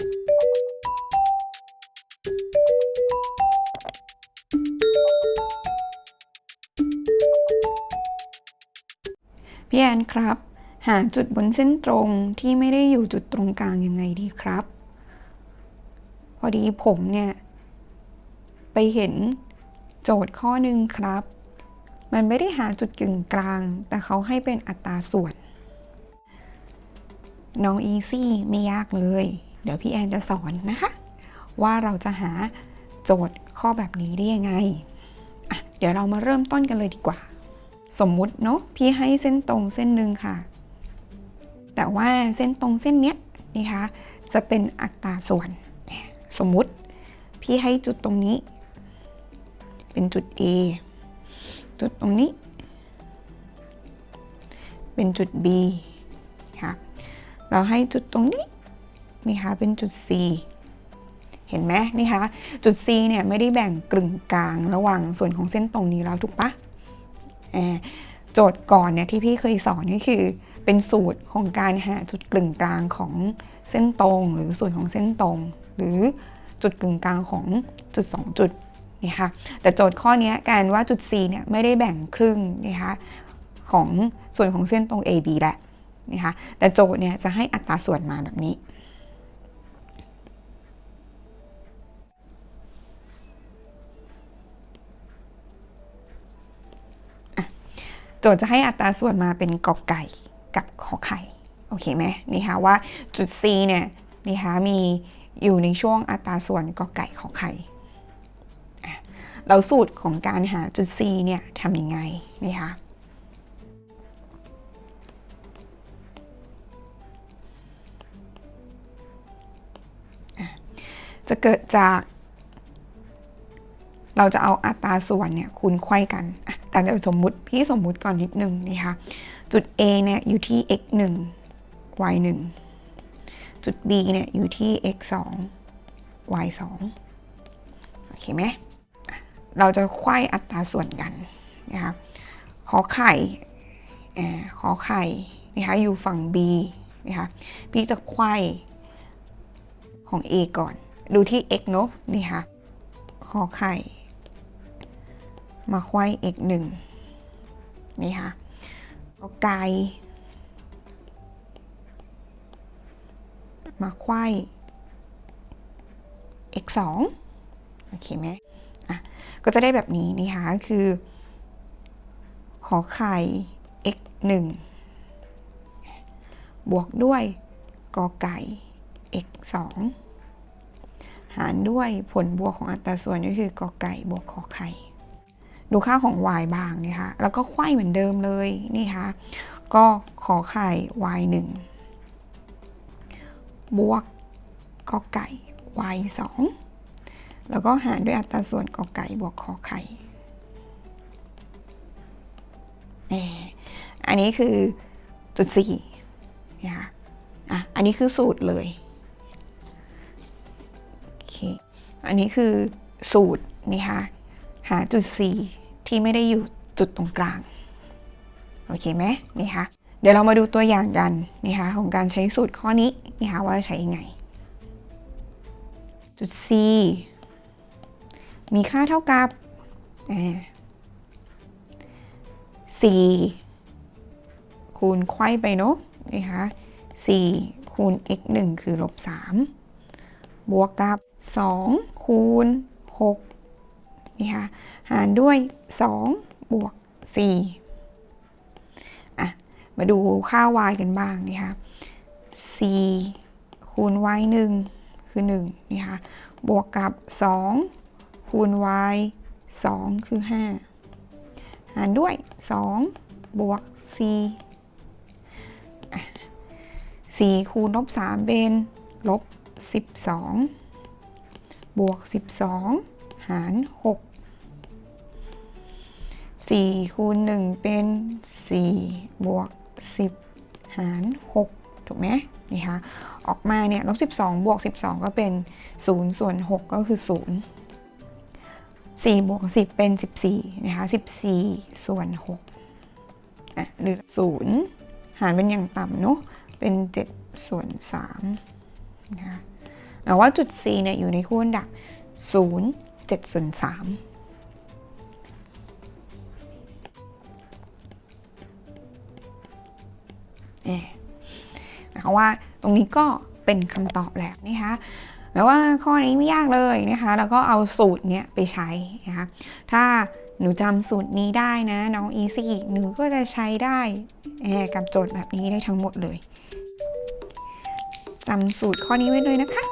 พี่แอนครับ หาจุดบนเส้นตรงที่ไม่ได้อยู่จุดตรงกลางยังไงดีครับ พอดีผมเนี่ย ไปเห็นโจทย์ข้อหนึ่งครับ มันไม่ได้หาจุดกึ่งกลาง แต่เขาให้เป็นอัตราส่วน น้องอีซี่ไม่ยากเลย เดี๋ยวพี่แอนจะสอนนะคะ ว่าเราจะหาโจทย์ข้อแบบนี้ได้ยังไง เดี๋ยวเรามาเริ่มต้นกันเลยดีกว่า สมมุติเนาะพี่ให้เส้นตรงเส้นหนึ่งค่ะ แต่ว่าเส้นตรงเส้นเนี้ยนะคะจะเป็นอัตราส่วน สมมุติพี่ให้จุดตรงนี้ เป็นจุด A จุดตรงนี้ เป็นจุด B ค่ะเราให้จุดตรงนี้ นี่ค่ะเป็นจุด C เห็นไหมนี่คะจุด C เนี่ยไม่ได้แบ่งกึ่งกลางระหว่างส่วนของเส้นตรงนี้แล้วถูกปะโจทย์ก่อนเนี่ยที่พี่เคยสอนนี่คือเป็นสูตรของการหาจุดกึ่งกลางของเส้นตรง หรือส่วนของเส้นตรง หรือจุดกึ่งกลางของจุด 2 จุดนี่ค่ะแต่โจทย์ข้อนี้การว่าจุด C เนี่ยไม่ได้แบ่งครึ่งนะคะของส่วนของเส้นตรง AB แหละนะคะแต่โจทย์เนี่ยจะให้อัตราส่วนมาแบบนี้ โจทย์จะให้อัตราส่วนมาเป็นกอไก่กับขอไข่โอเคไหมนี่คะว่าจุด C เนี่ยนะคะมีอยู่ในช่วงอัตราส่วนกอไก่ขอไข่เราสูตรของการหาจุด C เนี่ยทำยังไงนะคะจะเกิดจาก เราจะเอาอัตราส่วนเนี่ยคูณไขว้กัน แต่เดี๋ยวสมมุติพี่สมมุติก่อนนิดนึงนะคะจุด A เนี่ยอยู่ที่ x 1 y 1จุด B เนี่ยอยู่ที่ x 2 y 2โอเคไหมเราจะไขว้อัตราส่วนกันนะคะขอไข่ขอไข่นะคะอยู่ฝั่ง B นะคะพี่จะไขว้ของ A ก่อน ดูที่ x เนอะนี่ค่ะขอไข่ มาไขว้ x 1นี่ค่ะก็ไกลมาไขว้ x 2โอเคไหมอะก็จะได้แบบนี้นะคะคือ ขอไข่ x 1บวกด้วยกอไก่ x 2หารด้วยผลบวกของอัตราส่วนก็คือกอไก่บวกขอไข่ ดูค่าของ y บางนะคะ แล้วก็ไขว้เหมือนเดิมเลยนี่คะก็ขอไข่ y 1บวกกอไก่ y 2แล้วก็หารด้วยอัตราส่วนกอไก่บวกขอไข่อันนี้คือจุด4นะคะอะ อันนี้คือสูตรเลยโอเคอันนี้คือสูตรนะคะหาจุด C ที่ไม่ได้อยู่จุดตรงกลาง โอเคไหมนี่คะเดี๋ยวเรามาดูตัวอย่างกันนะคะของการใช้สูตรข้อนี้นะคะว่าใช้ยังไง จุด C มีค่าเท่ากับอ่า4คูณไขว้ไปเนาะนะคะ4คูณ x 1คือลบ 3 บวกกับ 2 คูณ 6 นี่ค่ะหารด้วย 2 บวก4อะมาดูค่า y กันบ้างนะคะ4คูณ y 1 คือ 1 นี่ค่ะ บวกกับ 2 คูณ y 2 คือ 5 หารด้วย 2 บวก4อะ4คูณลบ 3 เป็นลบ 12 บวก 12 หาร 6 4คูณ1เป็น 4 บวก 10 หาร 6 ถูกไหมนี่คะออกมาเนี่ยลบ12 บวก 12 ก็เป็น 0 ส่วน 6 ก็คือ 0 4 บวก 10 เป็น 14 นะคะ 14 ส่วน6อะหรือ 0 หารเป็นอย่างต่ำเนาะเป็น 7 ส่วน3นะคะแต่ว่าจุด c เนี่ยอยู่ในคู่อันดับ 0 7 ส่วน3 นะคะว่าตรงนี้ก็เป็นคำตอบแล้วนะคะแปลว่าข้อนี้ไม่ยากเลยนะคะแล้วก็เอาสูตรเนี้ยไปใช้นะคะถ้าหนูจำสูตรนี้ได้นะน้องอีซี่หนูก็จะใช้ได้แอบกับโจทย์แบบนี้ได้ทั้งหมดเลยจำสูตรข้อนี้ไว้เลยนะคะ